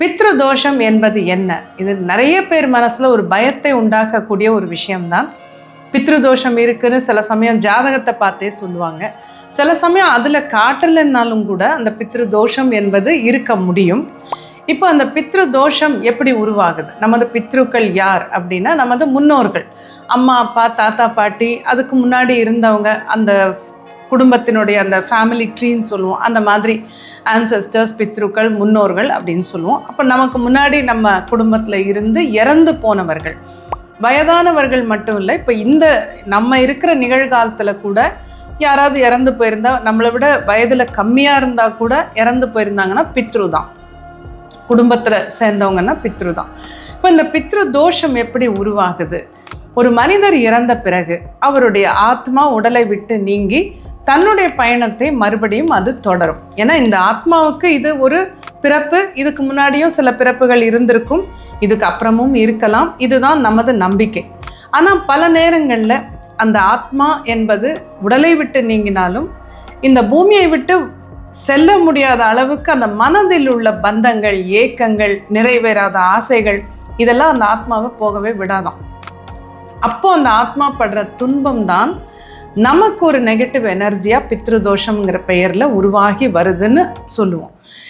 பித்ரு தோஷம் என்பது என்ன? இது நிறைய பேர் மனசில் ஒரு பயத்தை உண்டாக்கக்கூடிய ஒரு விஷயம்தான். பித்ரு தோஷம் இருக்குன்னு சில சமயம் ஜாதகத்தை பார்த்தே சொல்லுவாங்க. சில சமயம் அதில் காட்டலைன்னாலும் கூட அந்த பித்ரு தோஷம் என்பது இருக்க முடியும். இப்போ அந்த பித்ரு தோஷம் எப்படி உருவாகுது? நமது பித்ருக்கள் யார் அப்படின்னா நமது முன்னோர்கள். அம்மா அப்பா தாத்தா பாட்டி அதுக்கு முன்னாடி இருந்தவங்க அந்த குடும்பத்தினுடைய அந்த ஃபேமிலி ட்ரீன்னு சொல்லுவோம். அந்த மாதிரி ஆன்சஸ்டர்ஸ் பித்ருக்கள் முன்னோர்கள் அப்படின்னு சொல்லுவோம். அப்போ நமக்கு முன்னாடி நம்ம குடும்பத்தில் இருந்து இறந்து போனவர்கள். வயதானவர்கள் மட்டும் இல்லை இப்போ இந்த நம்ம இருக்கிற நிகழ்காலத்தில் கூட யாராவது இறந்து போயிருந்தா நம்மளை விட வயதில் கம்மியாக இருந்தால் கூட இறந்து போயிருந்தாங்கன்னா பித்ரு தான் குடும்பத்தில் சேர்ந்தவங்கன்னா பித்ரு தான் இப்போ இந்த பித்ரு தோஷம் எப்படி உருவாகுது? ஒரு மனிதர் இறந்த பிறகு அவருடைய ஆத்மா உடலை விட்டு நீங்கி தன்னுடைய பயணத்தை மறுபடியும் அது தொடரும். ஏன்னா இந்த ஆத்மாவுக்கு இது ஒரு பிறப்பு இதுக்கு முன்னாடியும் சில பிறப்புகள் இருந்திருக்கும் இதுக்கு அப்புறமும் இருக்கலாம் இதுதான் நமது நம்பிக்கை. ஆனால் பல நேரங்களில் அந்த ஆத்மா என்பது உடலை விட்டு நீங்கினாலும் இந்த பூமியை விட்டு செல்ல முடியாத அளவுக்கு அந்த மனதில் உள்ள பந்தங்கள் ஏக்கங்கள் நிறைவேறாத ஆசைகள் இதெல்லாம் அந்த ஆத்மாவை போகவே விடாதாம். அப்போ அந்த ஆத்மா படுற துன்பம் தான் நமக்கு ஒரு நெகட்டிவ் எனர்ஜியாக பித்ருதோஷம்ங்கிற பெயரில் உருவாகி வருதுன்னு சொல்லுவோம்.